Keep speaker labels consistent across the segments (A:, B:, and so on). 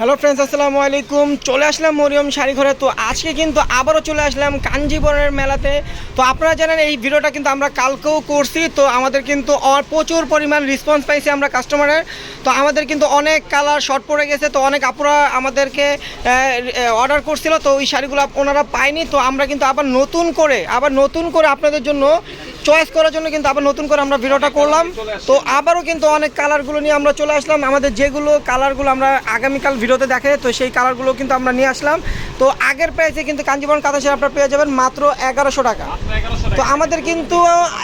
A: Hello friends, আসসালামু আলাইকুম। চলে আসলাম মরিয়ম শাড়ি ঘরে তো আজকে কিন্তু আবারও চলে আসলাম কাঞ্জিবরণের মেলাতে। তো আপনারা জানেন, এই ভিডিওটা কিন্তু আমরা কালকেও করছি। তো আমাদের কিন্তু প্রচুর পরিমাণ রেসপন্স পাইছি আমরা কাস্টমারের তো আমাদের কিন্তু অনেক কালার শর্ট পড়ে গেছে। তো অনেক আপুরা আমাদেরকে অর্ডার করছিল। তো ওই শাড়িগুলো ওনারা পায়নি। তো আমরা কিন্তু আবার নতুন করে, আবার নতুন করে আপনাদের জন্য চয়েস করার জন্য কিন্তু আবার নতুন করে আমরা ভিডিওটা করলাম। তো আবারও কিন্তু অনেক কালারগুলো নিয়ে আমরা চলে আসলাম। আমাদের যেগুলো কালারগুলো আমরা আগামীকাল ভিডিওতে দেখে তো সেই কালারগুলো কিন্তু আমরা নিয়ে আসলাম। তো আগের প্রাইসে কিন্তু কাঞ্জিবরণ কাঁথা আপনারা পেয়ে যাবেন মাত্র এগারোশো টাকা। তো আমাদের কিন্তু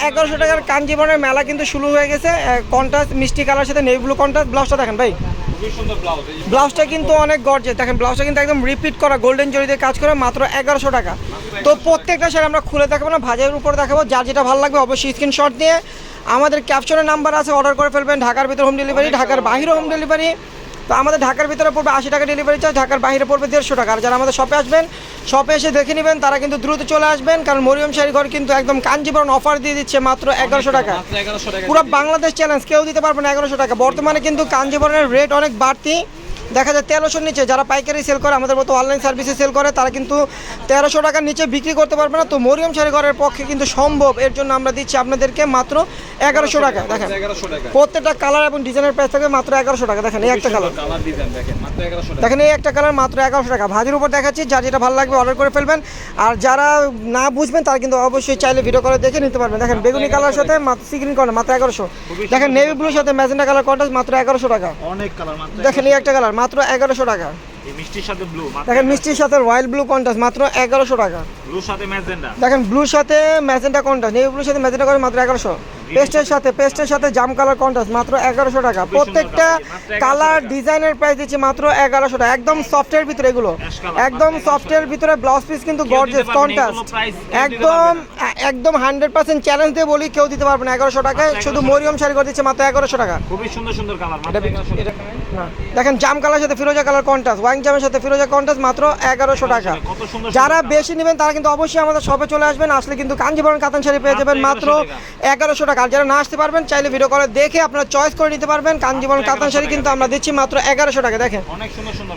A: এগারোশো টাকার কাঞ্জিবরণের মেলা কিন্তু শুরু হয়ে গেছে। কন্ট্রাস্ট মিষ্টি কালার সাথে নেই ব্লু কন্ট্রাস্ট ব্লাউজটা দেখেন ভাই। ব্লাউজটা কিন্তু অনেক গর্জে দেখেন ব্লাউজটা কিন্তু একদম রিপিট করা গোল্ডেন জরি দিয়ে কাজ করে, মাত্র এগারোশো টাকা। তো প্রত্যেকটা শাড়ি আমরা খুলে দেখাবো না, ভাজের উপর দেখাবো। যার যেটা ভালো লাগবে, অবশ্যই স্ক্রিনশট নিয়ে আমাদের ক্যাপশনের নাম্বার আছে অর্ডার করে ফেলবেন, ঢাকার ভিতরে হোম ডেলিভারি ঢাকার বাহিরে হোম ডেলিভারি তো আমাদের ঢাকার ভিতরে পড়বে আশি টাকা ডেলিভারি চার্জ ঢাকার বাইরে পড়বে দেড়শো টাকা। আর যারা আমাদের শপে আসবেন শপে এসে দেখে নেবেন তারা কিন্তু দ্রুত চলে আসবেন কারণ মরিয়ম শাড়ি ঘর কিন্তু একদম কাঞ্জিবরণ অফার দিয়ে দিচ্ছে মাত্র এগারোশো টাকা।
B: মাত্র 1100 টাকা।
A: পুরো বাংলাদেশ চ্যালেঞ্জ কেউ দিতে পারবে না এগারোশো টাকা। বর্তমানে কিন্তু কাঞ্জিবরণের রেট অনেক বাড়তি। দেখা যায় তেরোশোর নিচে যারা পাইকারি সেল করে আমাদের মতো অনলাইন সার্ভিসে সেল করে তারা কিন্তু তেরোশো টাকার নিচে বিক্রি করতে পারবে না। তো মরিয়ম শাড়ি ঘরের পক্ষে কিন্তু সম্ভব। এর জন্য আমরা দিচ্ছি আপনাদেরকে মাত্র এগারোশো টাকা। দেখেন প্রত্যেকটা কালার এবং ডিজাইনের প্রাইস থাকবে মাত্র এগারোশো টাকা। দেখেন এই একটা কালার
B: দেখেন মাত্র 1100 টাকা।
A: দেখেন এই একটা কালার মাত্র এগারোশো টাকা। ভাজির উপর দেখাচ্ছি যার যেটা ভালো লাগবে অর্ডার করে ফেলবেন। আর যারা না বুঝবেন তারা কিন্তু অবশ্যই চাইলে ভিডিও করে দেখে নিতে পারবেন। দেখেন বেগুনি কালার সাথে মাত্র সিগ্রিন কালার মাত্র এগারোশো। দেখেন নেভি ব্লুর সাথে ম্যাজেন্ডা কালার কন্ট্রাস্ট মাত্র এগারোশো টাকা।
B: অনেক কালার মাত্র
A: দেখেন এই একটা কালার মাত্র এগারোশো টাকা।
B: এই মিষ্টির সাথে ব্লু
A: দেখেন মিষ্টির সাথে রয়্যাল ব্লু কন্ট্রাস্ট মাত্র এগারোশো টাকা।
B: ব্লুর সাথে ম্যাজেন্ডা।
A: দেখেন ব্লুর সাথে ম্যাজেন্টা কন্ট্রাস্ট নেভি ব্লুর সাথে ম্যাজেন্ডা করে মাত্র এগারোশো। পেস্টের সাথে পেস্টের সাথে জাম কালার কন্ট্রাস্ট মাত্র এগারোশো টাকা। প্রত্যেকটা
B: colour, মাত্র 1100
A: কালার ডিজাইনের প্রাইস দিচ্ছি মাত্র এগারোশো টাকা। একদম সফটের ভিতরে এগুলো। একদম
B: মাত্র 1100
A: সফটের ভিতরে ব্লাউজ পিস কিন্তু গর্জেস কন্ট্রাস্ট একদম একদম হান্ড্রেড পার্সেন্ট চ্যালেঞ্জ দিয়ে বলি কেউ দিতে পারবে না। এগারোশো টাকায় শুধু মরিয়ম শাড়ি করে দিচ্ছে মাত্র এগারোশো টাকা।
B: খুবই সুন্দর সুন্দর কালার মাত্র 1100 টাকা।
A: না। দেখেন জাম কালার সাথে ফিরোজা কালার কন্ট্রাস্ট ওয়াইন জামের সাথে ফিরোজা কন্ট্রাস্ট মাত্র এগারোশো টাকা। যারা বেশি নেবেন তারা কিন্তু অবশ্যই আমাদের শপে চলে আসবেন। আসলে কিন্তু কাঞ্জিবরণ কাতান শাড়ি পেয়ে যাবেন মাত্র এগারোশো টাকা। আর যারা না আসতে পারবেন চাইলে ভিডিও করে দেখে আপনারা চয়েস করে নিতে পারবেন। কাঞ্জিবরণ কাতান শাড়ি কিন্তু আমরা দিচ্ছি মাত্র এগারোশো টাকা দেখেন।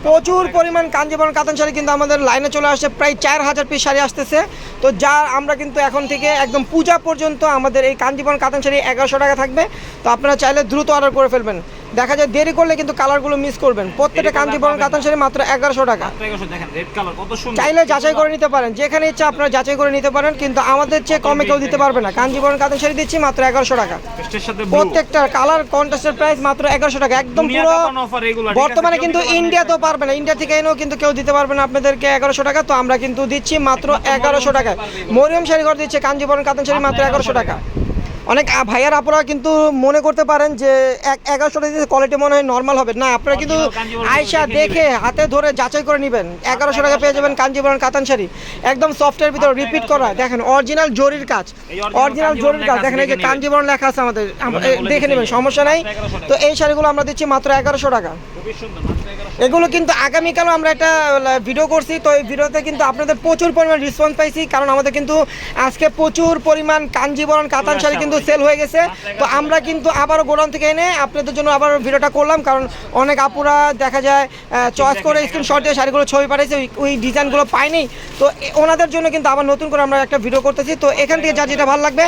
A: প্রচুর পরিমাণ কাঞ্জিবরণ কাতান শাড়ি কিন্তু আমাদের লাইনে চলে আসছে। প্রায় চার হাজার পিস শাড়ি আসতেছে। তো যার আমরা কিন্তু এখন থেকে একদম পূজা পর্যন্ত আমাদের এই কাঞ্জিবরণ কাতান শাড়ি এগারোশো টাকা থাকবে। তো আপনারা চাইলে দ্রুত অর্ডার করে ফেলবেন। দেখা যায় দেরি করলে কিন্তু কালারগুলো মিস করবেন। প্রত্যেকটা কাঞ্জিবরণ কাতান শাড়ি মাত্র এগারোশো টাকা।
B: মাত্র 1100 দেখেন রেড কালার কত সুন্দর।
A: চাইলে যাচাই করে নিতে পারেন। যেখানে ইচ্ছা আপনারা যাচাই করে নিতে পারেন কিন্তু আমাদের চেয়ে কমে কেউ দিতে পারবে না। কাঞ্জিবরণ কাতান শাড়ি দিচ্ছি মাত্র এগারোশো টাকা। প্রত্যেকটা কালার কন্ট্রাস্টের প্রাইস মাত্র এগারোশো টাকা। একদম পুরো? বর্তমানে কিন্তু
B: না।
A: ইন্ডিয়াতেও পারবে না। ইন্ডিয়া থেকে এনেও কিন্তু কেউ দিতে পারবে না আপনাদেরকে এগারোশো টাকা। তো আমরা কিন্তু দিচ্ছি মাত্র এগারোশো টাকা মরিয়ম শাড়ি ঘর দিচ্ছে কাঞ্জিবরণ কাতান শাড়ি মাত্র এগারোশো টাকা। অনেক ভাইয়ার আপনারা কিন্তু মনে করতে পারেন যে এক এগারোশো টাকা কোয়ালিটি মনে হয় নর্মাল হবে। না আপনারা কিন্তু আয়সা
B: দেখে
A: হাতে ধরে যাচাই করে নেবেন। এগারোশো টাকা পেয়ে যাবেন কাঞ্জিবরণ কাতান শাড়ি। একদম সফটওয়্যার ভিতরে রিপিট করা। দেখেন অরিজিনাল জরির কাজ। অরিজিনাল জরির কাজ। দেখেন এই যে কাঞ্জিবরণ লেখা আছে আমাদের। দেখে নেবেন সমস্যা নাই।
B: মাত্র 1100 টাকা।
A: তো এই শাড়িগুলো আমরা দিচ্ছি মাত্র এগারোশো টাকা।
B: খুবই সুন্দর মাত্র 1100
A: এগুলো কিন্তু আগামীকালও আমরা একটা ভিডিও করছি। তো এই ভিডিওতে কিন্তু আপনাদের প্রচুর পরিমাণ রেসপন্স পাইছি কারণ আমাদের কিন্তু আজকে প্রচুর পরিমাণ কাঞ্জিবরণ কাতান শাড়ি কিন্তু সেল হয়ে গেছে। তো আমরা কিন্তু আবারও গোডাউন থেকে এনে আপনাদের জন্য আবার ভিডিওটা করলাম কারণ অনেক আপুরা দেখা যায় চয়েস করে স্ক্রিনশট দিয়ে শাড়িগুলো ছবি পাঠিয়েছে ওই- ডিজাইনগুলো পাইনি তো ওনাদের জন্য কিন্তু আবার নতুন করে আমরা একটা ভিডিও করতেছি। তো এখান থেকে যা যেটা ভালো লাগবে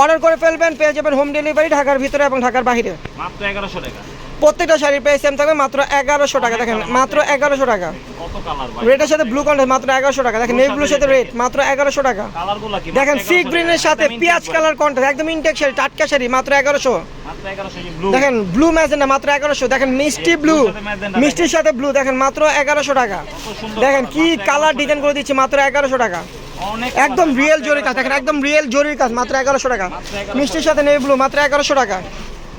A: অর্ডার করে ফেলবেন পেয়ে যাবেন হোম ডেলিভারি ঢাকার ভিতরে এবং ঢাকার বাইরে
B: মাত্র 1100 টাকা।
A: প্রত্যেকটা শাড়ির প্রাইস সেম থাকবে, মাত্র এগারোশো টাকা। দেখেন, মাত্র এগারোশো টাকা।
B: কালার
A: রেডের সাথে ব্লু কন্ট্রাস্ট মাত্র এগারোশো টাকা। দেখেন নেভি ব্লুর সাথে রেড মাত্র এগারোশো টাকা। দেখেন সি
B: 1100
A: গ্রিনের সাথে পেঁয়াজ কালার কন্ট্রাস্ট একদম ইনটেক শাড়ি, টাটকা শাড়ি, মাত্র এগারোশো।
B: মাত্র 1100 এই ব্লু
A: দেখেন ব্লু ম্যাজেন্ডা মাত্র এগারোশো। দেখেন, মিষ্টি ব্লু মিষ্টির সাথে ব্লু দেখেন, মাত্র এগারোশো টাকা। দেখেন, কি কালার ডিজাইন করে দিচ্ছি, মাত্র এগারোশো টাকা। একদম রিয়েল জরির কাজ, দেখেন, একদম রিয়েল জরির কাজ, মাত্র এগারোশো টাকা। মিষ্টির সাথে নেভি ব্লু মাত্র এগারোশো টাকা।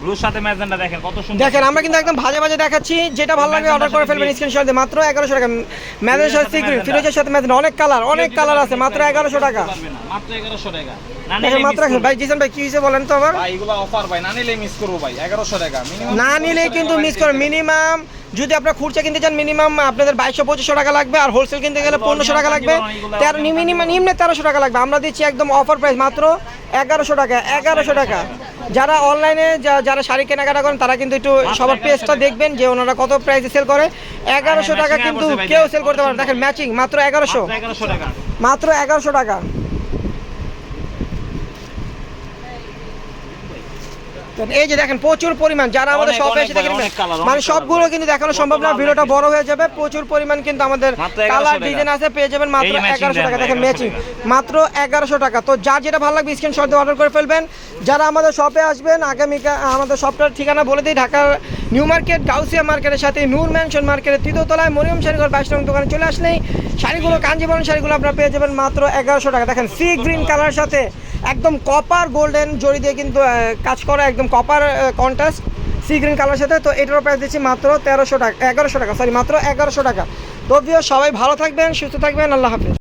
B: ব্লুর সাথে ম্যাজেন্টা দেখেন কত সুন্দর।
A: দেখেন আমরা কিন্তু একদম ভাজে ভাজে দেখাচ্ছি যেটা ভালো লাগে অর্ডার করে ফেলবেন স্ক্রিনশট দিয়ে। মাত্র টাকা। সাথে ফিরোজের সাথে অনেক কালার অনেক কালার আছে মাত্র এগারোশো টাকা।
B: মাত্র 1100 টাকা।
A: দেখেন মাত্র ভাই জিসান ভাই কি হয়েছে বলেন তো আবার?
C: ভাই এগুলো অফার ভাই না নিলে মিস করব ভাই এগারোশো টাকা মিনিমাম
A: না নিলে কিন্তু মিস করে মিনিমাম যদি আপনারা খুচরা কিনতে চান মিনিমাম আপনাদের বাইশশো পঁচিশশো টাকা লাগবে আর হোলসেল কিনতে গেলে পনেরোশো টাকা লাগবে। তেরো মিনিমাম নিম্নে তেরোশো টাকা লাগবে। আমরা দিচ্ছি একদম অফার প্রাইস মাত্র এগারোশো টাকা এগারোশো টাকা। যারা অনলাইনে যারা শাড়ি কেনাকাটা করেন তারা কিন্তু একটু সবার পেজটা দেখবেন যে ওনারা কত প্রাইসে সেল করে। এগারোশো টাকা কিন্তু কেউ সেল করতে পারে দেখেন ম্যাচিং মাত্র এগারোশো।
B: মাত্র এগারোশো টাকা
A: মাত্র এগারোশো টাকা তো এই যে দেখেন প্রচুর পরিমাণ যারা আমাদের শপে এসে দেখেন মানে সবগুলো কিন্তু দেখানো সম্ভব না ভিডিওটা বড় হয়ে যাবে প্রচুর পরিমাণ কিন্তু আমাদের
B: মাত্র 1100
A: কালার ডিজাইন আছে পেয়ে যাবেন মাত্র এগারোশো টাকা। দেখেন
B: 1100
A: ম্যাচিং মাত্র এগারোশো টাকা। তো যার যেটা ভালো লাগবে স্ক্রিনশট দিয়ে অর্ডার করে ফেলবেন। যারা আমাদের শপে আসবেন আগামীকা আমাদের শপটার ঠিকানা বলে দিই ঢাকার নিউ মার্কেট গাউসিয়া মার্কেটের সাথে নূর ম্যানশন মার্কেটের তৃতীয়তলায় মরিয়ম শাড়িঘর বাইশ দোকানে চলে আসলেই শাড়িগুলো কাঞ্জিবরণ শাড়িগুলো আপনারা পেয়ে যাবেন মাত্র এগারোশো টাকা। দেখেন সি গ্রিন কালার সাথে একদম কপার গোল্ডেন জড়ি দিয়ে কিন্তু কাজ করা একদম copper contrast sea green colour সাথে। তো এটারও প্রাইস দিচ্ছি মাত্র তেরোশো টাকা, এগারোশো টাকা সরি মাত্র এগারোশো টাকা। তো সবাই ভালো থাকবেন, সুস্থ থাকবেন, আল্লাহ হাফিজ।